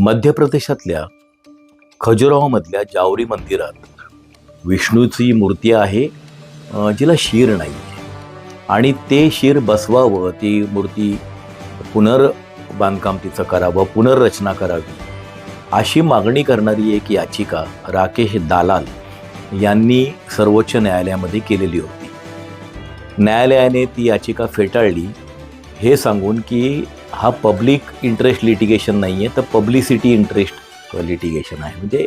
मध्य प्रदेशातल्या खजुराहोमधल्या जावरी मंदिरात विष्णूची मूर्ती आहे जिला शिर नाही. आणि ते शिर बसवावं ती मूर्ती पुनर्बांधकाम तिचं करावं पुनर्रचना करावी अशी मागणी करणारी एक याचिका राकेश दालाल यांनी सर्वोच्च न्यायालयामध्ये केलेली होती. न्यायालयाने ती याचिका फेटाळली हे सांगून की हा पब्लिक इंटरेस्ट लिटिगेशन नाही आहे तर पब्लिसिटी इंटरेस्ट लिटिगेशन आहे. म्हणजे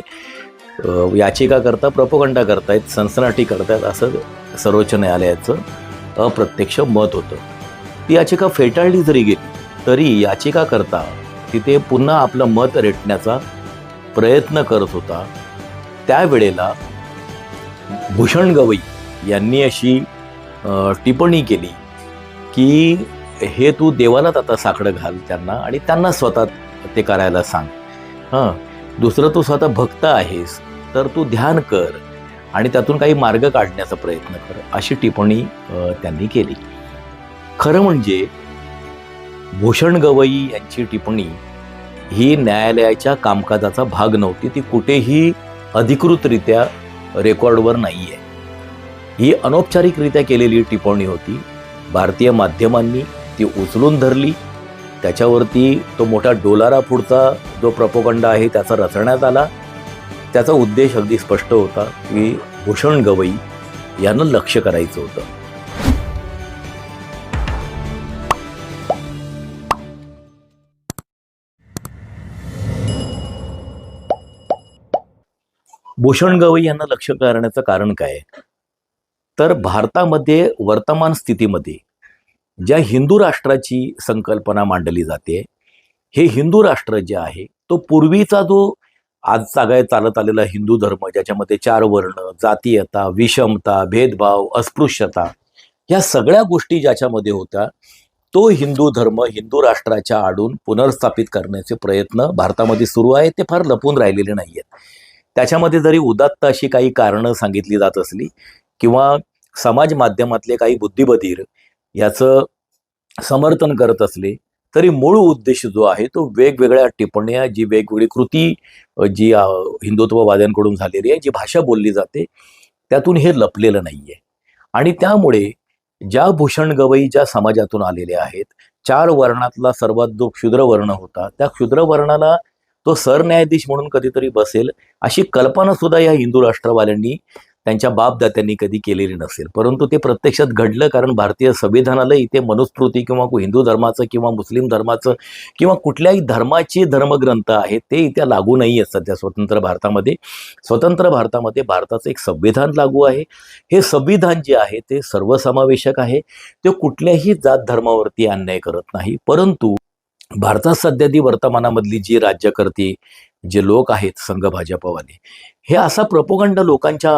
याचिका करता प्रपोगंडा करतायत सनसनाटी करतायत असं सर्वोच्च न्यायालयाचं अप्रत्यक्ष मत होतं. ती याचिका फेटाळली जरी गेली तरी याचिका करता तिथे पुन्हा आपलं मत रेटण्याचा प्रयत्न करत होता. त्यावेळेला भूषण गवई यांनी अशी टिप्पणी केली की हे तू देवालाच आता साकडं घाल त्यांना आणि त्यांना स्वतः ते करायला सांग. हां. दुसरं तू स्वतः भक्त आहेस तर तू ध्यान कर आणि त्यातून काही मार्ग काढण्याचा प्रयत्न कर अशी टिप्पणी त्यांनी केली. खरं म्हणजे भूषण गवई यांची टिप्पणी ही न्यायालयाच्या कामकाजाचा भाग नव्हती ती कुठेही अधिकृतरित्या रेकॉर्डवर नाही आहे ही अनौपचारिकरित्या केलेली टिप्पणी होती भारतीय माध्यमांनी ती उचलून धरली. त्याच्यावरती तो मोठा डोलारा पुढचा जो प्रपोगंड आहे त्याचा रचण्यात आला. त्याचा उद्देश अगदी स्पष्ट होता की भूषण गवई यांना लक्ष करायचं होतं. भूषण गवई यांना लक्ष करण्याचं कारण काय? आहे? तर भारतामध्ये वर्तमान स्थितीमध्ये ज्या हिंदू राष्ट्राची संकल्पना मांडली जाते हे हिंदू राष्ट्र जे आहे तो पूर्वीचा जो आज काय चालत आलेला हिंदू धर्म ज्याच्यामध्ये चार वर्ण जातीयता विषमता भेदभाव अस्पृश्यता या सगळ्या गोष्टी ज्याच्यामध्ये होत्या तो हिंदू धर्म हिंदू राष्ट्राच्या आडून पुनर्स्थापित करण्याचे प्रयत्न भारतामध्ये सुरू आहेत ते फार लपून राहिलेले नाही आहेत त्याच्यामध्ये जरी उदात्त अशी काही कारणं सांगितली जात असली किंवा समाज माध्यमातले काही बुद्धिबधीर याचं समर्थन करत असले तरी मूळ उद्देश जो आहे तो वेगवेगळ्या टिप्पण्या जी वेगवेगळी कृती जी हिंदुत्ववाद्यांकडून झालेली आहे जी भाषा बोलली जाते त्यातून हे लपलेलं नाही आहे आणि त्यामुळे ज्या भूषण गवई ज्या समाजातून आलेले आहेत चार वर्णातला सर्वात जो क्षुद्र वर्ण होता त्या क्षुद्र वर्णाला तो सरन्यायाधीश म्हणून कधीतरी बसेल अशी कल्पना सुद्धा या हिंदू राष्ट्रवाल्यांनी त्यांच्या बापदात्यांनी कधी केलेली नसेल. परंतु ते प्रत्यक्षात घडलं कारण भारतीय संविधानाला इथे मनुस्मृती किंवा हिंदू धर्माचं किंवा मुस्लिम धर्माचं किंवा कुठल्याही धर्माचे धर्मग्रंथ आहेत ते इथे लागू नाही आहेत सध्या स्वतंत्र भारतामध्ये. स्वतंत्र भारतामध्ये भारताचं एक संविधान लागू आहे. हे संविधान जे आहे ते सर्वसमावेशक आहे. ते कुठल्याही जात धर्मावरती अन्याय करत नाही. परंतु भारतात सध्या ती वर्तमानामधली जी राज्यकर्ती जे लोक आहेत संघ भाजपवाले हे असा प्रपोगंड लोकांच्या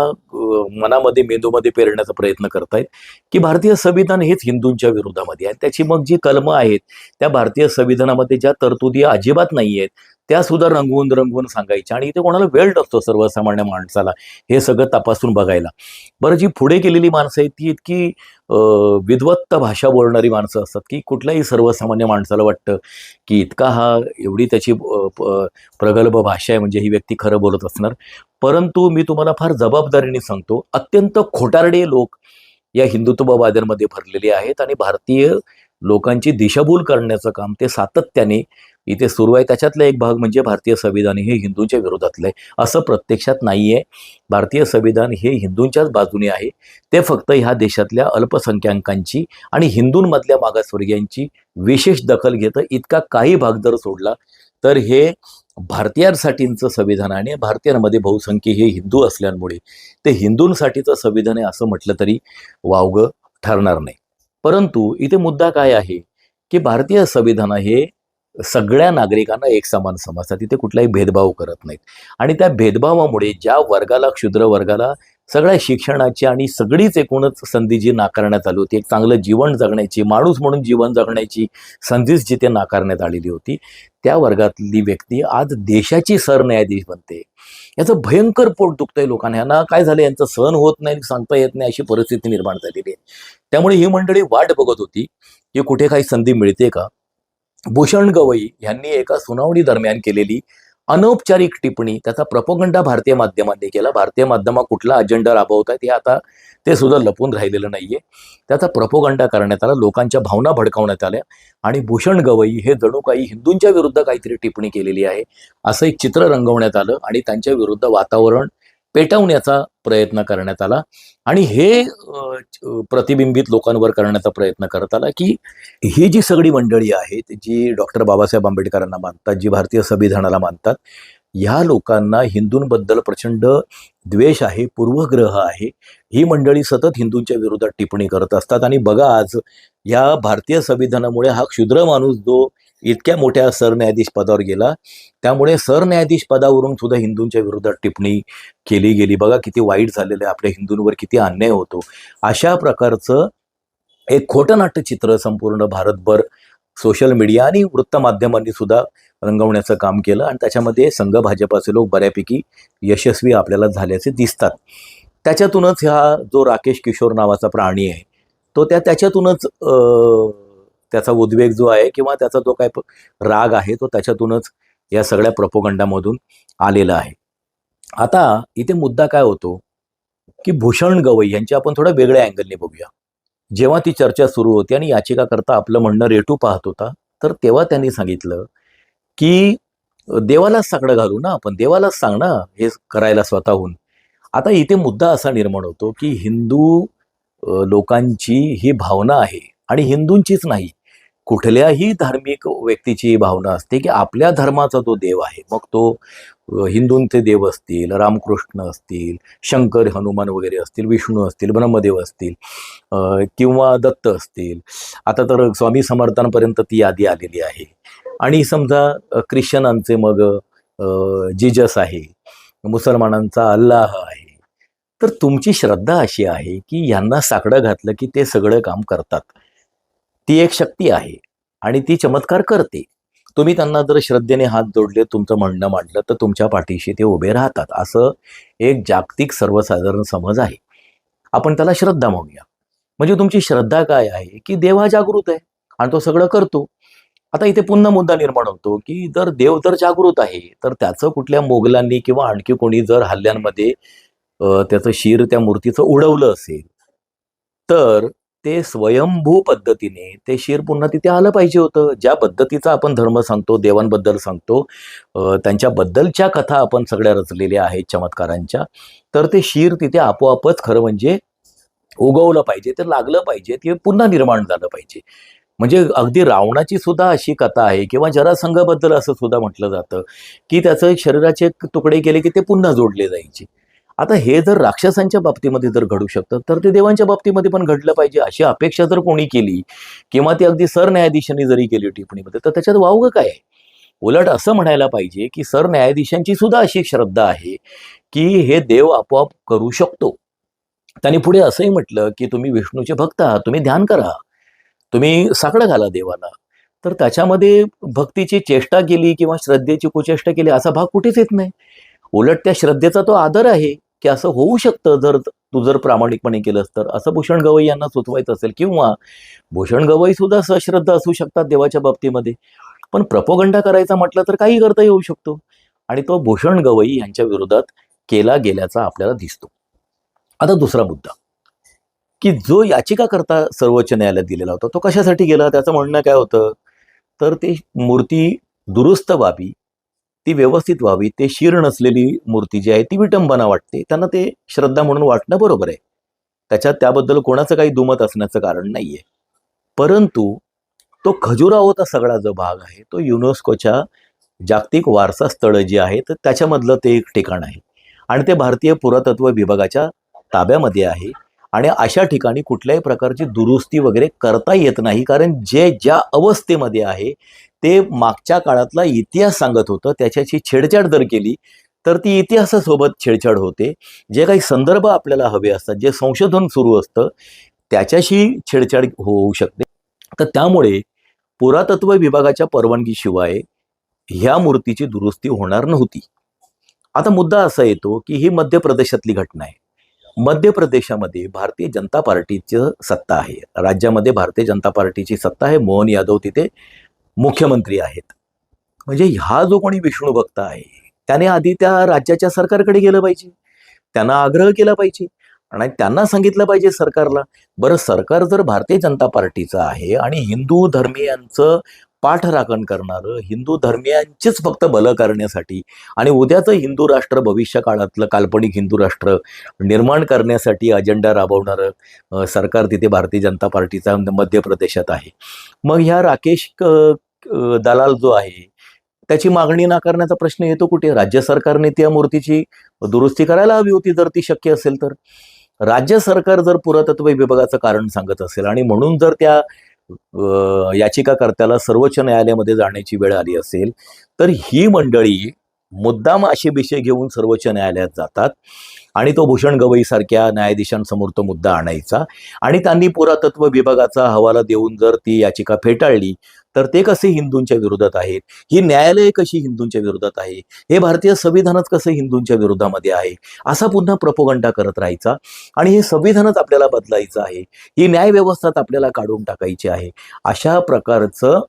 मनामध्ये मेंदूमध्ये पेरण्याचा प्रयत्न करतायत की भारतीय संविधान हेच हिंदूंच्या विरोधामध्ये आहे. त्याची मग जी कलमं आहेत त्या भारतीय संविधानामध्ये ज्या तरतुदी अजिबात नाही आहेत त्या सुद्धा रंगवून रंगवून सांगायच्या आणि इथे कोणाला वेळ नसतो सर्वसामान्य माणसाला. हे सगळं तपासून बघायला. बरं जी पुढे गेलेली माणसं आहेत ती इतकी अ, विद्वत्त भाषा बोलणारी माणसं असतात की कुठल्याही सर्वसामान्य माणसाला वाटतं की इतका हा एवढी त्याची प्रगल्भ भाषा आहे म्हणजे ही व्यक्ती खरं बोलत असणार. परंतु मी तुम्हाला फार जबाबदारीने सांगतो अत्यंत खोटारडे लोक या हिंदुत्ववाद्यांमध्ये भरलेले आहेत आणि भारतीय लोकांची दिशाभूल करण्याचं काम ते सातत्याने इथे सुरू आहे. त्याच्यातला एक भाग म्हणजे भारतीय संविधान हे हिंदूंच्या विरोधातलं आहे. असं प्रत्यक्षात नाही आहे भारतीय संविधान हे हिंदूंच्याच बाजूने आहे. ते फक्त ह्या देशातल्या अल्पसंख्याकांची आणि हिंदूंमधल्या मागासवर्गीयांची विशेष दखल घेतं. इतका काही भाग जर सोडला तर हे भारतीयांसाठीचं संविधान आणि भारतीयांमध्ये बहुसंख्य हे हिंदू असल्यामुळे ते हिंदूंसाठीचं संविधान आहे असं म्हटलं तरी वावगं ठरणार नाही. परंतु इथे मुद्दा काय आहे? की भारतीय संविधान हे सगळ्या नागरिकांना एक समान समजतात तिथे कुठलाही भेदभाव करत नाहीत. आणि त्या भेदभावामुळे ज्या वर्गाला क्षुद्र वर्गाला सगळ्या शिक्षणाची आणि सगळीच एकूणच संधी जी नाकारण्यात आली होती एक चांगलं जीवन जगण्याची माणूस म्हणून जीवन जगण्याची संधीच जिथे नाकारण्यात आलेली होती त्या वर्गातली व्यक्ती आज देशाची सरन्यायाधीश बनते. याचं भयंकर पोट दुखतंय लोकांना. यांना काय झालं? यांचं सहन होत नाही सांगता येत नाही अशी परिस्थिती निर्माण झालेली आहे. त्यामुळे ही मंडळी वाट बघत होती की कुठे काही संधी मिळते का? भूषण गवई यांनी एका सुनावणी दरम्यान केलेली अनौपचारिक टिप्पणी त्याचा प्रपोगंडा भारतीय माध्यमांनी केला. भारतीय माध्यमा कुठला अजेंडा राबवतात हे आता ते सुद्धा लपून राहिलेलं नाहीये. त्याचा प्रपोगंडा करण्यात आला लोकांच्या भावना भडकावण्यात आल्या आणि भूषण गवई हे जणू काही हिंदूंच्या विरुद्ध काहीतरी टिप्पणी केलेली आहे. असं एक चित्र रंगवण्यात आलं आणि त्यांच्या विरुद्ध वातावरण पेटवण्याचा प्रयत्न करण्यात आला. आणि हे प्रतिबिंबित लोकांवर करण्याचा प्रयत्न करत आला की ही जी सगळी मंडळी आहेत जी डॉक्टर बाबासाहेब आंबेडकरांना मानतात जी भारतीय संविधानाला मानतात ह्या लोकांना हिंदूंबद्दल प्रचंड द्वेष आहे पूर्वग्रह आहे. ही मंडळी सतत हिंदूंच्या विरोधात टिप्पणी करत असतात. आणि बघा आज या भारतीय संविधानामुळे हा क्षुद्र माणूस जो इतक्या मोठ्या सरन्यायाधीश पदावर गेला. त्यामुळे सरन्यायाधीश पदावरून सुद्धा हिंदूंच्या विरोधात टिप्पणी केली गेली. बघा किती वाईट झालेलं आहे. आपल्या हिंदूंवर किती अन्याय होतो. अशा प्रकारचं एक खोटं नाट्यचित्र संपूर्ण भारतभर सोशल मीडिया आणि वृत्तमाध्यमांनी सुद्धा रंगवण्याचं काम केलं. आणि त्याच्यामध्ये संघ भाजपाचे लोक बऱ्यापैकी यशस्वी आपल्याला झाल्याचे दिसतात. त्याच्यातूनच हा जो राकेश किशोर नावाचा प्राणी आहे तो त्या त्याच्यातूनच त्याचा उद्वेग जो आहे किंवा त्याचा जो काय राग आहे तो त्याच्यातूनच या सगळ्या प्रपोगंडामधून आलेला आहे. आता इथे मुद्दा काय होतो की भूषण गवई यांची आपण थोडं वेगळ्या अँगलने बघूया. जेव्हा ती चर्चा सुरू होती आणि याचिकाकरता आपलं म्हणणं रेटू पाहत होता तर तेव्हा त्यांनी सांगितलं की देवालाच साकडं घालू ना आपण देवालाच सांग ना हे करायला स्वतःहून. आता इथे मुद्दा असा निर्माण होतो की हिंदू लोकांची ही भावना आहे आणि हिंदूंचीच नाही. कुठल्याही धार्मिक व्यक्तीची भावना असते की आपल्या धर्माचा तो देव आहे. मग तो हिंदूंचे देव असतील रामकृष्ण असतील शंकर हनुमान वगैरे असतील विष्णू असतील ब्रह्मदेव असतील किंवा दत्त असतील. आता तर स्वामी समर्थांपर्यंत ती यादी आलेली आहे. आणि समजा ख्रिश्चनांचे मग जीजस आहे मुसलमानांचा अल्लाह आहे. तर तुमची श्रद्धा अशी आहे की यांना साकडं घातलं की ते सगळं काम करतात. ती एक शक्ती आहे आणि ती चमत्कार करते. तुम्ही त्यांना जर श्रद्धेने हात जोडले तुमचं म्हणणं मांडलं तर तुमच्या पाठीशी ते उभे राहतात. असं एक जागतिक सर्वसाधारण समज आहे. आपण त्याला श्रद्धा म्हणूया. म्हणजे तुमची श्रद्धा काय आहे? की देव हा जागृत आहे आणि तो सगळं करतो. आता इथे पुन्हा मुद्दा निर्माण होतो की जर देव जर जागृत आहे तर त्याचं कुठल्या मोगलांनी किंवा आणखी कोणी जर हल्ल्यांमध्ये त्याचं शिर त्या मूर्तीचं उडवलं असेल तर ते स्वयंभू पद्धतीने ते शिर पुन्हा तिथे आलं पाहिजे होतं. ज्या पद्धतीचा आपण धर्म सांगतो देवांबद्दल सांगतो त्यांच्याबद्दलच्या कथा आपण सगळ्या रचलेल्या आहेत चमत्कारांच्या तर ते शिर तिथे आपोआपच खरं म्हणजे उगवलं पाहिजे ते लागलं पाहिजे ते पुन्हा निर्माण झालं पाहिजे. म्हणजे अगदी रावणाची सुद्धा अशी कथा आहे किंवा जरासंघाबद्दल असं सुद्धा म्हटलं जातं की त्याचं शरीराचे तुकडे केले की ते पुन्हा जोडले जायचे. आता हे जर राक्षसांच्या बाबतीमध्ये जर घडू शकतं तर ते देवांच्या बाबतीमध्ये पण घडलं पाहिजे अशी अपेक्षा जर कोणी केली किंवा ती अगदी सरन्यायाधीशांनी जरी केली टिप्पणीमध्ये तर त्याच्यात वावगं काय उलट असं म्हणायला पाहिजे की सरन्यायाधीशांची सुद्धा अशी श्रद्धा आहे की हे देव आपोआप करू शकतो. त्यांनी पुढे असंही म्हटलं की तुम्ही विष्णूचे भक्त आहात तुम्ही ध्यान करा. तुम्ही साकडं घाला देवाला. तर त्याच्यामध्ये भक्तीची चेष्टा केली किंवा श्रद्धेची कुचेष्टा केली असा भाग कुठेच येत नाही. उलट त्या श्रद्धेचा तो आदर आहे की असं होऊ शकतं जर तू जर प्रामाणिकपणे केलंस तर. असं भूषण गवई यांना सुचवायचं असेल किंवा भूषण गवई सुद्धा सश्रद्ध असू शकतात देवाच्या बाबतीमध्ये. पण प्रपोगंडा करायचा म्हटलं तर काही करता येऊ शकतो. आणि तो भूषण गवई यांच्या विरोधात केला गेल्याचा आपल्याला दिसतो. आता दुसरा मुद्दा. की जो याचिकाकर्ता सर्वोच्च न्यायालयात दिलेला होता तो कशासाठी गेला? त्याचं म्हणणं काय होतं? तर ते मूर्ती दुरुस्त व्हावी ती व्यवस्थित व्हावी ते शीर नसलेली मूर्ती जी आहे ती विटंबना वाटते. त्यांना ते श्रद्धा म्हणून वाटणं बरोबर आहे. त्याच्यात त्याबद्दल कोणाचं काही दुमत असण्याचं कारण नाहीये. परंतु तो खजुराहोचा सगळा जो भाग आहे तो युनेस्कोच्या जागतिक वारसा स्थळ जी आहेत त्याच्यामधलं ते एक ठिकाण आहे. आणि ते भारतीय पुरातत्व विभागाच्या ताब्यामध्ये आहे. आणि अशा ठिकाणी कुठल्याही प्रकारची दुरुस्ती वगैरे करता येत नाही कारण जे ज्या अवस्थेमध्ये आहे ते मागच्या काळातला इतिहास सांगत होतं. त्याच्याशी छेडछाड जर केली तर ती इतिहासासोबत छेडछाड होते. जे काही संदर्भ आपल्याला हवे असतात जे संशोधन सुरू असतं त्याच्याशी छेडछाड हो-, होऊ शकते. तर त्यामुळे पुरातत्व विभागाच्या परवानगीशिवाय ह्या मूर्तीची दुरुस्ती होणार नव्हती. आता मुद्दा असा येतो की ही मध्य प्रदेशातली घटना आहे. मध्य प्रदेशामध्ये भारतीय जनता पार्टीची सत्ता आहे. राज्यामध्ये भारतीय जनता पार्टीची सत्ता आहे. मोहन यादव तिथे मुख्यमंत्री आहेत. म्हणजे हा जो कोणी विष्णू भक्त आहे त्याने आधी त्या राज्याच्या सरकारकडे गेलं पाहिजे. त्यांना आग्रह केला पाहिजे. आणि त्यांना सांगितलं पाहिजे सरकारला बरं सरकार जर भारतीय जनता पार्टीचं आहे आणि हिंदू धर्मीयांचं पाठराखण करणारं हिंदू धर्मियांचीच फक्त भलं करण्यासाठी आणि उद्याचं हिंदू राष्ट्र भविष्य काळातलं काल्पनिक हिंदू राष्ट्र निर्माण करण्यासाठी अजेंडा राबवणारं सरकार तिथे भारतीय जनता पार्टीचा मध्य प्रदेशात आहे. मग ह्या राकेश दलाल जो आहे त्याची मागणी नाकारण्याचा प्रश्न येतो कुठे? राज्य सरकारने त्या मूर्तीची दुरुस्ती करायला हवी होती जर ती शक्य असेल तर. राज्य सरकार जर पुरातत्व विभागाचं कारण सांगत असेल आणि म्हणून जर त्या याचिकाकर्त्याला सर्वोच्च न्यायालयामध्ये जाण्याची वेळ आली असेल तर ही मंडळी मुद्दाम असे विषय घेऊन सर्वोच्च न्यायालयात जातात आणि तो भूषण गवईसारख्या न्यायाधीशांसमोर तो मुद्दा आणायचा आणि त्यांनी पुरातत्व विभागाचा हवाला देऊन जर ती याचिका फेटाळली तर ते कसे हिंदूंच्या विरोधात आहेत? ही न्यायालय कशी हिंदूंच्या विरोधात आहे? हे भारतीय संविधानच कसं हिंदूंच्या विरोधामध्ये आहे? असा पुन्हा प्रपोगंडा करत राहायचा आणि हे संविधानच आपल्याला बदलायचं आहे. ही न्यायव्यवस्थाच आपल्याला काढून टाकायची आहे. अशा प्रकारचं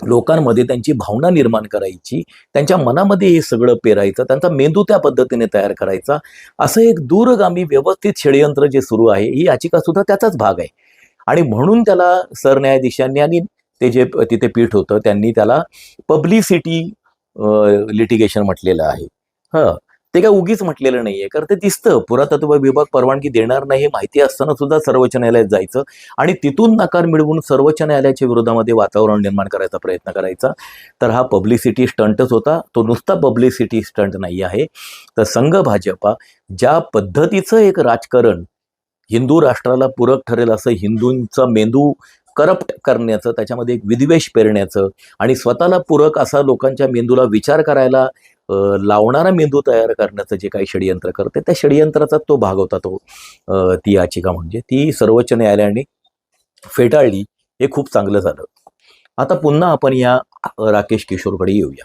लोकांमध्ये त्यांची भावना निर्माण करायची त्यांच्या मनामध्ये हे सगळं पेरायचं त्यांचा मेंदू त्या पद्धतीने तयार करायचा असं एक दूरगामी व्यवस्थित षडयंत्र जे सुरू आहे ही याचिका सुद्धा त्याचाच भाग आहे. आणि म्हणून त्याला सरन्यायाधीशांनी आणि ते जे तिथे पीठ होतं त्यांनी त्याला पब्लिसिटी लिटिगेशन म्हटलेलं आहे. हं. ते काय उगीच म्हटलेलं नाहीये. कारण ते दिसतं. पुरातत्व विभाग परवानगी देणार नाही हे माहिती असताना सुद्धा सर्वोच्च न्यायालयात जायचं आणि तिथून नकार मिळवून सर्वोच्च न्यायालयाच्या विरोधामध्ये वातावरण निर्माण करायचा प्रयत्न करायचा. तर हा पब्लिसिटी स्टंटच होता. तो नुसता पब्लिसिटी स्टंट नाही आहे. तर संघ भाजपा ज्या पद्धतीचं एक राजकारण हिंदू राष्ट्राला पूरक ठरेल असं हिंदूंचा मेंदू करप्ट करण्याचं त्याच्यामध्ये एक विद्वेष पेरण्याचं आणि स्वतःला पूरक असा लोकांच्या मेंदूला विचार करायला लावणारा मेंदू तयार करण्याचं जे काही षडयंत्र करते त्या षडयंत्राचा तो भाग होता तो ती याचिका म्हणजे. ती सर्वोच्च न्यायालयाने फेटाळली हे खूप चांगलं झालं. आता पुन्हा आपण या राकेश किशोरकडे येऊया.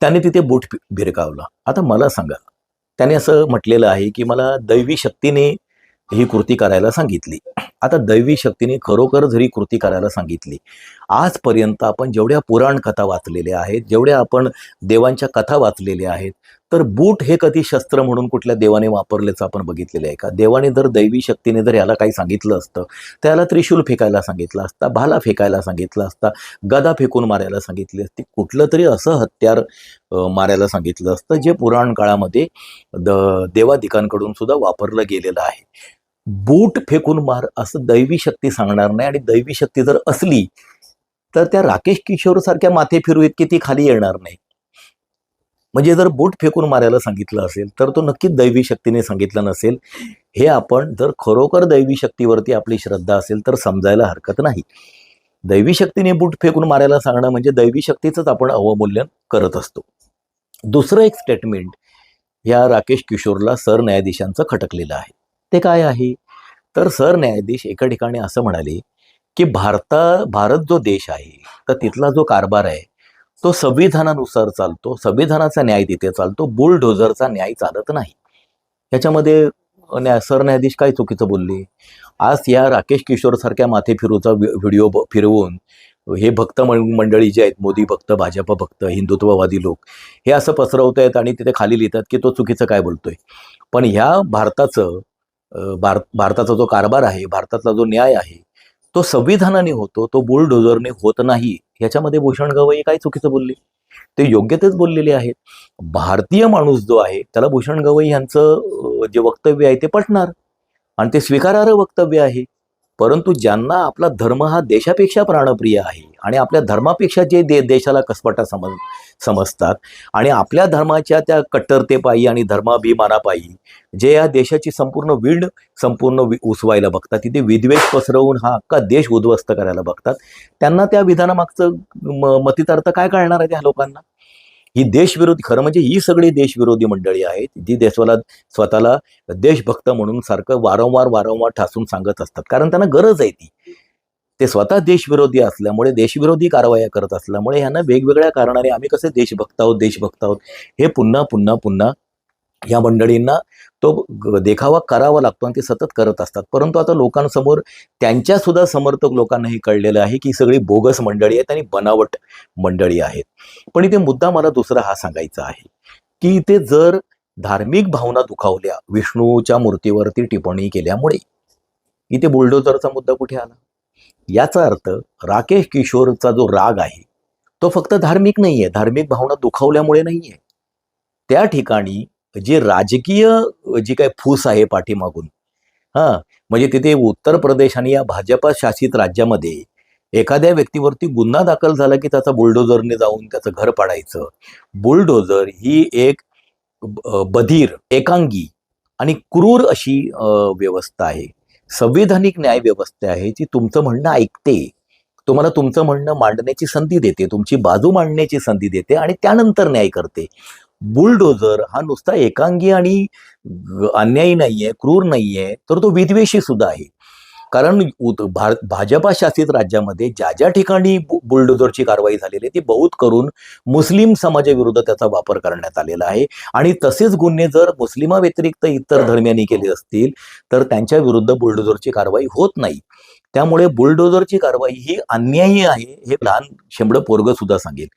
त्याने तिथे बूट भिरकावला. आता मला सांगा त्याने असं म्हटलेलं आहे की मला दैवी शक्तीने ही कृती करायला सांगितली. आता दैवी शक्तीने खरोखर जरी कृती करायला सांगितली आजपर्यंत आपण जेवढ्या पुराण कथा वाचलेल्या आहेत जेवढ्या आपण देवांच्या कथा वाचलेल्या आहेत तर बूट हे कधी शस्त्र म्हणून कुठल्या देवाने वापरल्याचं आपण बघितलेलं आहे का? देवाने जर दैवी शक्तीने जर याला काही सांगितलं असतं त्याला त्रिशूल फेकायला सांगितलं असता भाला फेकायला सांगितलं असता गदा फेकून मारायला सांगितली असती कुठलं तरी असं हत्यार मारायला सांगितलं असतं जे पुराण काळामध्ये द देवादिकांकडून सुद्धा वापरलं गेलेलं आहे. बूट फेकून मार असं दैवी शक्ती सांगणार नाही. आणि दैवी शक्ती जर असली तर त्या राकेश किशोर सारख्या माथे फिरू इतकी ती खाली येणार नाही. म्हणजे जर बूट फेकून मारायला सांगितलं असेल तर तो नक्कीच दैवी शक्तीने सांगितलं नसेल. हे आपण जर खरोखर दैवी शक्तीवरती आपली श्रद्धा असेल तर समजायला हरकत नाही. दैवी शक्तीने बूट फेकून मारायला सांगणं म्हणजे दैवी शक्तीचंच आपण अवमूल्यन करत असतो. दुसरं एक स्टेटमेंट या राकेश किशोरला सरन्यायाधीशांचं खटकलेलं आहे. ते काय आहे? तर सरन्यायाधीश एका ठिकाणी असं म्हणाले की भारता भारत जो देश आहे तर तिथला जो कारभार आहे तो संविधानानुसार चालतो संविधानाचा न्याय तिथे चालतो बुलडोझरचा न्याय चालत नाही. याच्यामध्ये न्या सरन्यायाधीश काय चुकीचं बोलले? आज या राकेश किशोर सारख्या माथे फिरूचा व्हि- व्हिडिओ ब- फिरवून हे भक्त मंडळी जे आहेत मोदी भक्त भाजप भक्त हिंदुत्ववादी लोक हे असं पसरवत आहेत आणि तिथे खाली लिहितात की तो चुकीचं काय बोलतोय. पण ह्या भारताचं भार भारताचा जो कारभार आहे भारतातला जो न्याय आहे तो संविधानाने होतो तो बुलडोझरने होत नाही. याच्यामध्ये भूषण गवई काय चुकीचं बोलले? ते योग्य तेच बोललेले आहेत. भारतीय माणूस जो आहे त्याला भूषण गवई यांचं जे वक्तव्य आहे ते पटणार. आणि ते स्वीकारार्ह वक्तव्य आहे. परंतु ज्यांना आपला धर्म हा देशापेक्षा प्राणप्रिय आहे आणि आपल्या धर्मापेक्षा जे दे देशाला कसपटा समज समजतात आणि आपल्या धर्माच्या त्या कट्टरतेपायी आणि धर्माभिमानापायी जे या देशाची संपूर्ण वीड संपूर्ण वि- उसवायला बघतात तिथे विद्वेष पसरवून हा अख्खा देश उद्ध्वस्त करायला बघतात त्यांना त्या विधानामागचं म- मतितार्थ काय कळणार आहे त्या लोकांना? ही देशविरोधी खरं म्हणजे ही सगळी देशविरोधी मंडळी आहेत जी देशाला स्वतःला देशभक्त म्हणून सारखं वारंवार वारंवार ठासून सांगत असतात. कारण त्यांना गरज आहे ती. ते स्वतः देशविरोधी असल्यामुळे देशविरोधी कारवाया करत असल्यामुळे ह्यांना वेगवेगळ्या कारणाने आम्ही कसे देशभक्त आहोत देशभक्त आहोत हे पुन्हा पुन्हा पुन्हा या मंडळींना तो देखावा करावा लागतो आणि ते सतत करत असतात. परंतु आता लोकांसमोर त्यांच्यासुद्धा समर्थक लोकांना हे कळलेलं आहे की सगळी बोगस मंडळी आहेत आणि बनावट मंडळी आहेत. पण इथे मुद्दा मला दुसरा हा सांगायचा आहे की इथे जर धार्मिक भावना दुखावल्या विष्णूच्या मूर्तीवरती टिप्पणी केल्यामुळे इथे बुलडोझरचा मुद्दा कुठे आला? याचा अर्थ राकेश किशोरचा जो राग आहे तो फक्त धार्मिक नाही आहे धार्मिक भावना दुखावल्यामुळे नाही आहे त्या ठिकाणी जे राजकीय जी काही फूस आहे पाठीमागून हा म्हणजे तिथे उत्तर प्रदेश आणि या भाजपा शासित राज्यामध्ये एखाद्या व्यक्तीवरती गुन्हा दाखल झाला की त्याचा बुलडोझरने जाऊन त्याचं घर पाडायचं. बुलडोझर ही एक बधीर एकांगी आणि क्रूर अशी व्यवस्था आहे. संविधानिक न्याय व्यवस्था आहे जी तुमचं म्हणणं ऐकते. तुम्हाला तुमचं म्हणणं मांडण्याची संधी देते तुमची बाजू मांडण्याची संधी देते आणि त्यानंतर न्याय करते. बुलडोजर हा नुसता एकांगी आणि अन्यायी अन्यायी नाहीये क्रूर नाहीये तर तो विद्वेषी सुद्धा आहे. कारण भार भाजपा शासित राज्यामध्ये ज्या ज्या ठिकाणी बुलडोजरची बुलडोझरची कारवाई झालेली आहे ती बहुत करून मुस्लिम समाजाविरुद्ध त्याचा वापर करण्यात आलेला आहे. आणि तसेच गुन्हे जर मुस्लिमा व्यतिरिक्त इतर धर्मियांनी केले असतील तर त्यांच्या विरुद्ध बुलडोझरची कारवाई होत नाही. त्यामुळे बुलडोझरची कारवाई ही अन्यायी आहे हे लहान शेंबडं पोरग सुद्धा सांगेल.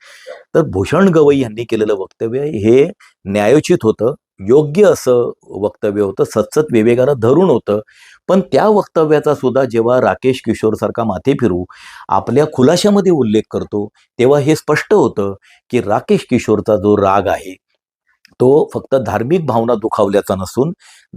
तर भूषण गवई यांनी केलेलं वक्तव्य हे न्यायोचित होतं योग्य असं वक्तव्य होतं सतसत विवेकानं धरून होतं. पण त्या वक्तव्याचा सुद्धा जेव्हा राकेश किशोर सारखा माथे फिरू आपल्या खुलाशामध्ये उल्लेख करतो तेव्हा हे स्पष्ट होतं की राकेश किशोरचा जो राग आहे तो फक्त धार्मिक भावना दुखावल्याचा नसून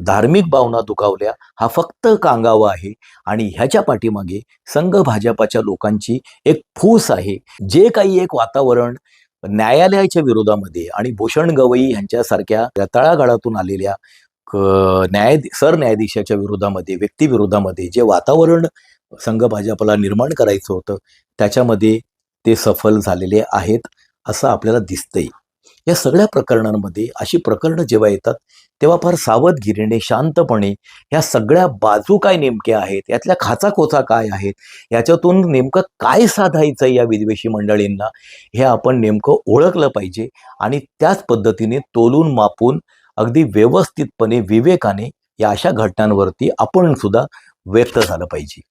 धार्मिक भावना दुखावल्या हा फक्त कांगावा आहे आणि ह्याच्या पाठीमागे संघ भाजपाच्या लोकांची एक फूस आहे. जे काही एक वातावरण न्यायालयाच्या विरोधामध्ये आणि भूषण गवई यांच्यासारख्या तळागाळातून आलेल्या न्याय सरन्यायाधीशाच्या विरोधामध्ये व्यक्तिविरोधामध्ये जे वातावरण संघ भाजपला निर्माण करायचं होतं त्याच्यामध्ये ते सफल झालेले आहेत असं आपल्याला दिसतंय. या सगळ्या प्रकरणांमध्ये अशी प्रकरणं जेव्हा येतात तेव्हा फार सावधगिरीने शांतपणे या सगळ्या बाजू काय नेमक्या आहेत यातल्या खाचाखोचा काय आहेत याच्यातून नेमकं काय साधायचं या विद्वेषी मंडळींना हे आपण नेमकं ओळखलं पाहिजे आणि त्याच पद्धतीने तोलून मापून अगदी व्यवस्थितपणे विवेकाने या अशा घटनांवरती आपण सुद्धा व्यक्त झालं पाहिजे.